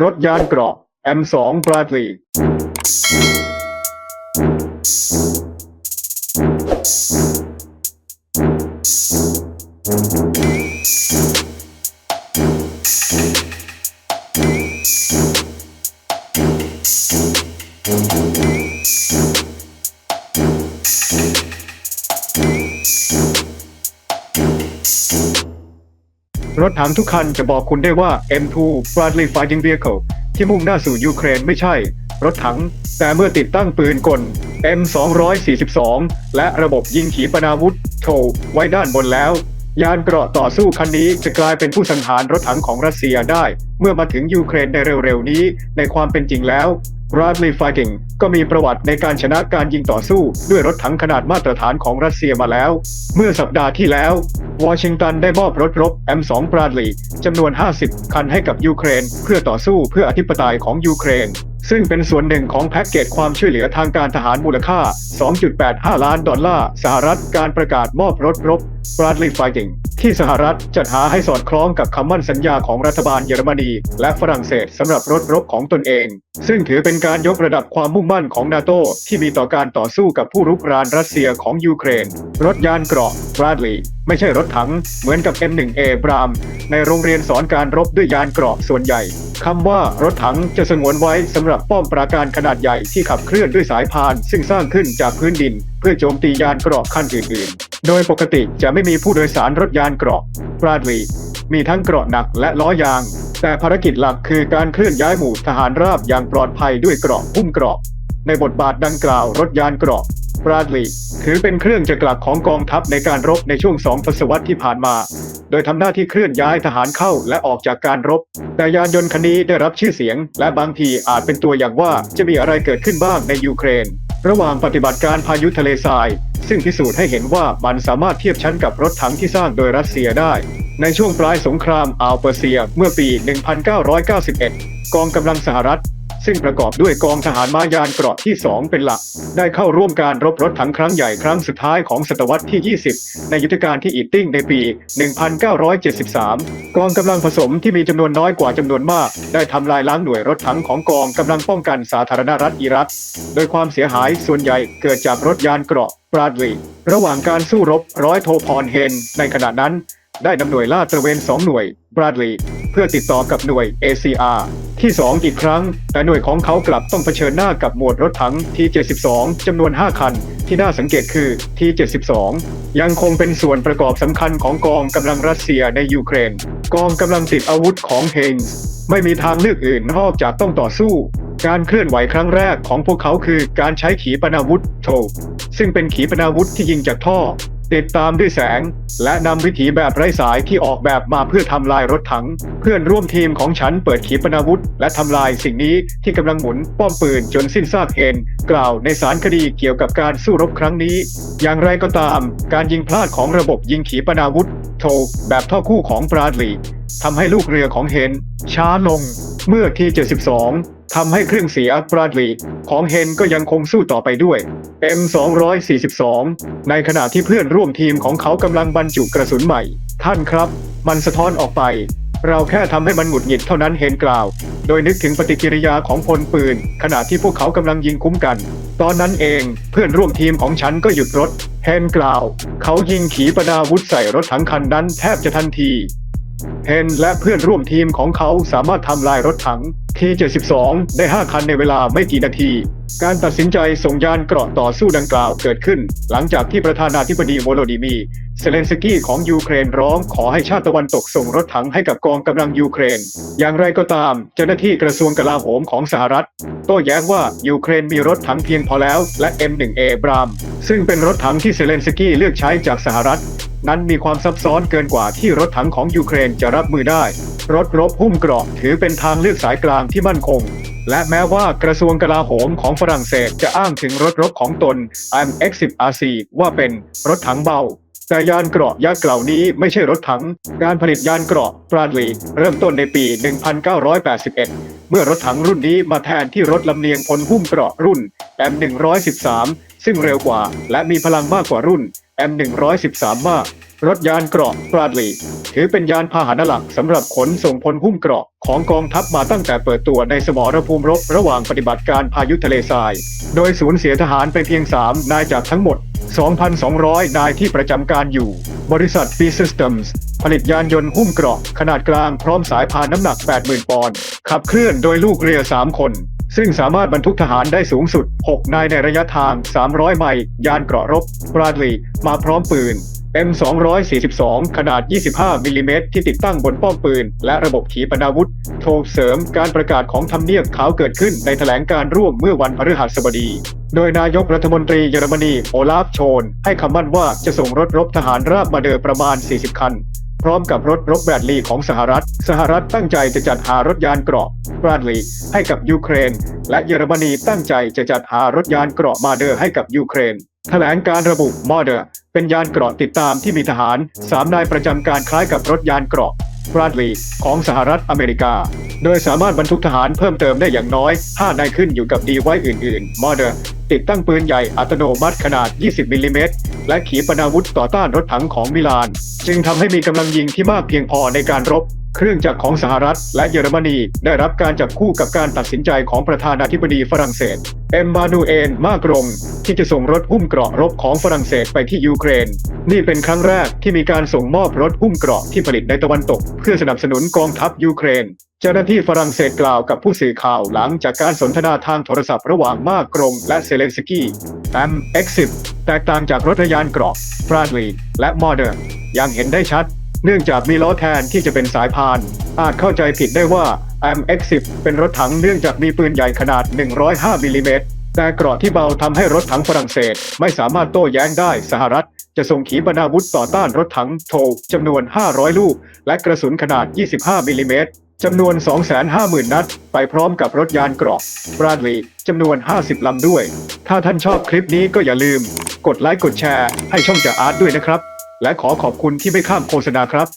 รถยานเกราะ M2 Bradley ร รถถังทุกคันจะบอกคุณได้ว่า M2 Bradley Fighting Vehicle ที่มุ่งหน้าสู่ยูเครนไม่ใช่ รถถัง แต่เมื่อติดตั้งปืนกล M242 และระบบยิงขีปนาวุธโชว์ไว้ด้านบนแล้ว ยานเกราะต่อสู้คันนี้จะกลายเป็นผู้สังหารรถถังของรัสเซียได้ เมื่อมาถึงยูเครนในเร็วๆนี้ ในความเป็นจริงแล้ว Bradley Fighting ก็มีประวัติในการชนะการยิงต่อสู้ด้วยรถถังขนาดมาตรฐานของรัสเซียมาแล้ว เมื่อสัปดาห์ที่แล้ว วอชิงตันได้มอบรถรบ M2 Bradley จำนวน 50 คันให้กับยูเครน เพื่อต่อสู้เพื่ออธิปไตยของยูเครน ซึ่งเป็นส่วนหนึ่งของแพ็กเกจความช่วยเหลือทางการทหารมูลค่า 2.85 ล้านดอลลาร์สหรัฐการประกาศมอบรถรบ Bradley Fighting ที่สหรัฐจัดหาให้สอดคล้องกับคำมั่นสัญญาของรัฐบาลเยอรมนี และฝรั่งเศสสำหรับรถรบของตนเอง ซึ่งถือเป็นการยกระดับความมุ่งมั่นของนาโตที่มีต่อการต่อสู้กับผู้รุกรานรัสเซียของยูเครน รถยานเกราะบราดลีย์ไม่ใช่รถถัง เหมือนกับ M1A บราม ในโรงเรียนสอนการรบด้วยยานเกราะส่วนใหญ่คำว่ารถถังจะสงวนไว้สำหรับป้อมปราการขนาดใหญ่ที่ขับเคลื่อนด้วยสายพาน ซึ่งสร้างขึ้นจากพื้นดิน เพื่อโจมตียานเกราะขั้นอื่นๆ โดยปกติจะไม่มีผู้โดยสารรถยานเกราะ Bradley มีทั้งเกราะหนักและล้อยาง แต่ภารกิจหลักคือการเคลื่อนย้ายหมู่ทหารราบอย่างปลอดภัยด้วยเกราะหุ้มเกราะ ในบทบาทดังกล่าวรถยานเกราะ Bradley ถือเป็นเครื่องจักรหลักของกองทัพในการรบในช่วงสองทศวรรษที่ผ่านมา โดยทำหน้าที่เคลื่อนย้ายทหารเข้าและออกจากการรบ แต่ยานยนต์คันนี้ได้รับชื่อเสียง และบางทีอาจเป็นตัวอย่างว่าจะมีอะไรเกิดขึ้นบ้างในยูเครน ระหว่างปฏิบัติการพายุทะเลทราย ซึ่งพิสูจน์ให้เห็นว่ามันสามารถเทียบชั้นกับรถถังที่สร้างโดยรัสเซียได้ในช่วงปลายสงครามอัลเปอร์เซียเมื่อปี 1991 กองกำลังสหรัฐ ซึ่งประกอบด้วยกองทหารม้ายานเกราะที่ 2 เป็นหลัก ได้เข้าร่วมการรบรถถังครั้งใหญ่ครั้งสุดท้ายของศตวรรษที่ 20 ในยุทธการที่อีติ้งในปี 1973 กองกำลังผสมที่มีจำนวนน้อยกว่าจำนวนมาก ได้ทำลายล้างหน่วยรถถังของกองกำลังป้องกันสาธารณรัฐอิรัก โดยความเสียหายส่วนใหญ่เกิดจากรถยานเกราะบราดลีระหว่างการสู้รบร้อยโทพรเฮน ในขณะนั้น ได้นำหน่วยลาดตระเวน 2 หน่วยบราดลีเพื่อติดต่อกับหน่วย ACR ที่2อีกครั้ง แต่หน่วยของเขากลับต้องเผชิญหน้ากับหมวดรถถัง T72 จำนวน 5 คัน ที่น่าสังเกตคือ T72 ยังคงเป็นส่วนประกอบสำคัญของกองกำลังรัสเซียในยูเครน กองกำลังติดอาวุธของเฮนส์ไม่มีทางเลือกอื่นนอกจากต้องต่อสู้ การเคลื่อนไหวครั้งแรกของพวกเขาคือการใช้ขีปนาวุธโทซึ่งเป็นขีปนาวุธที่ยิงจากท่อ ติดตามด้วยแสง และนำวิถีแบบไร้สายที่ออกแบบมาเพื่อทำลายรถถัง เพื่อนร่วมทีมของฉันเปิดขีปนาวุธ และทำลายสิ่งนี้ที่กำลังหมุนป้อมปืนจนสิ้นซากเอนกล่าวในสารคดีเกี่ยวกับการสู้รบครั้งนี้ อย่างไรก็ตาม การยิงพลาดของระบบยิงขีปนาวุธโทแบบท่อคู่ของบราดลีทำให้ลูกเรือของเฮนช้าลงเมื่อที่ 72 ทำให้เครื่องเสียบราดลีของเฮนก็ยังคงสู้ต่อไปด้วย M242 ในขณะที่เพื่อนร่วมทีมของเขากำลังบรรจุกระสุนใหม่ ท่านครับ มันสะท้อนออกไป เราแค่ทำให้มันหงุดหงิดเท่านั้นเฮนกล่าว โดยนึกถึงปฏิกิริยาของพลปืน ขณะที่พวกเขากำลังยิงคุ้มกัน ตอนนั้นเองเพื่อนร่วมทีมของฉันก็หยุดรถเฮนกล่าว เขายิงขีปนาวุธใส่รถถังคันนั้นแทบจะทันทีเฮนและเพื่อนร่วมทีมของเขาสามารถทำลายรถถัง T72 ได้ 5 คันในเวลาไม่กี่นาที การตัดสินใจส่งยานเกราะต่อสู้ดังกล่าวเกิดขึ้น หลังจากที่ประธานาธิบดีโวโลดิมี เซเลนสกี้ของยูเครนร้องขอให้ชาติตะวันตกส่งรถถังให้กับกองกำลังยูเครน อย่างไรก็ตาม เจ้าหน้าที่กระทรวงกลาโหมของสหรัฐ โต้แย้งว่ายูเครนมีรถถังเพียงพอแล้วและ M1A บราม ซึ่งเป็นรถถังที่เซเลนสกี้เลือกใช้จากสหรัฐ นั้นมีความซับซ้อนเกินกว่าที่รถถังของยูเครนจะรับมือได้ รถรบหุ้มเกราะถือเป็นทางเลือกสายกลางที่มั่นคง และแม้ว่ากระทรวงกลาโหมของฝรั่งเศสจะอ้างถึงรถรบของตน MX-10RC ว่าเป็นรถถังเบาแต่ยานเกราะยักษ์เหล่านี้ไม่ใช่รถถัง การผลิตยานเกราะบราดลีเริ่มต้นในปี 1981 เมื่อรถถังรุ่นนี้มาแทนที่รถลำเลียงพลหุ้มเกราะรุ่น M113 ซึ่งเร็วกว่าและมีพลังมากกว่ารุ่น M113 มาก รถยานเกราะปราดลีถือเป็นยานพาหนะหลักสำหรับขนส่งพลหุ้มเกราะของกองทัพมาตั้งแต่เปิดตัวในสมรภูมิรบระหว่างปฏิบัติการพายุทะเลทราย โดยสูญเสียทหารไปเพียง 3 นายจากทั้งหมด 2,200 นายที่ประจำการอยู่ บริษัท B Systems ผลิตยานยนต์หุ้มเกราะขนาดกลางพร้อมสายพานน้ำหนัก 80,000 ปอนด์ขับเคลื่อนโดยลูกเรือ 3 คน ซึ่งสามารถบรรทุกทหารได้สูงสุด 6 นายในระยะทาง 300 ไมล์ยานเกราะรบปราดลีมาพร้อมปืน M242 ขนาด 25 มิลลิเมตรที่ติดตั้งบนป้อมปืน และระบบขีปนาวุธโทรเสริมการประกาศของทำเนียบขาวเกิดขึ้นในแถลงการร่วมเมื่อวันพฤหัสบดี โดยนายกรัฐมนตรีเยอรมนีโอลาฟโชน ให้คำมั่นว่าจะส่งรถรบทหารราบมาเดินประมาณ 40 คัน พร้อมกับรถรบแบดลีของสหรัฐ สหรัฐตั้งใจจะจัดหารถยานเกราะแบรดลีให้กับยูเครน และเยอรมนีตั้งใจจะจัดหารถยานเกราะมาเดอร์ให้กับยูเครนแถลงการระบุมอเดอร์เป็นยานเกราะติดตามที่มีทหาร3นายประจำการคล้ายกับรถยานเกราะบราดลีของสหรัฐอเมริกา โดยสามารถบรรทุกทหารเพิ่มเติมได้อย่างน้อย 5 นายขึ้นอยู่กับดีไว้อื่นๆ มอเดอร์ติดตั้งปืนใหญ่อัตโนมัติขนาด 20 มิลลิเมตร และขีปนาวุธต่อต้านรถถังของมิลาน จึงทำให้มีกำลังยิงที่มากเพียงพอในการรบ เครื่องจักรของสหรัฐและเยอรมนีได้รับการจับคู่กับการตัดสินใจของประธานาธิบดีฝรั่งเศส เอ็มมานูเอลมากรง ที่จะส่งรถหุ้มเกราะรบของฝรั่งเศสไปที่ยูเครน นี่เป็นครั้งแรกที่มีการส่งมอบรถหุ้มเกราะที่ผลิตในตะวันตก เพื่อสนับสนุนกองทัพยูเครน เจ้าหน้าที่ฝรั่งเศสกล่าวกับผู้สื่อข่าวหลังจากการสนทนาทางโทรศัพท์ระหว่างมากรงและเซเลนสกี้แอม X10 แตกต่างจากรถยานเกราะบราดลีและมอเดอร์ยังเห็นได้ชัด เนื่องจากมีล้อแทนที่จะเป็นสายพาน อาจเข้าใจผิดได้ว่า MX10 เป็นรถถังเนื่องจากมีปืนใหญ่ขนาด 105มิลลิเมตรแต่เกราะที่เบาทำให้รถถังฝรั่งเศส ไม่สามารถโต้แย้งได้สหรัฐ จะส่งขีปนาวุธต่อต้านรถถังโทจำนวน 500 ลูก และกระสุนขนาด 25มิลลิเมตรจำนวน 250,000 นัด ไปพร้อมกับรถยานเกราะบราดลีจำนวน 50 ลำด้วย ถ้าท่านชอบคลิปนี้ก็อย่าลืม กดไลค์กดแชร์ ให้ช่องจ่าอาร์ตด้วยนะครับ และขอขอบคุณที่ไม่ข้ามโฆษณาครับ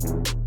Thank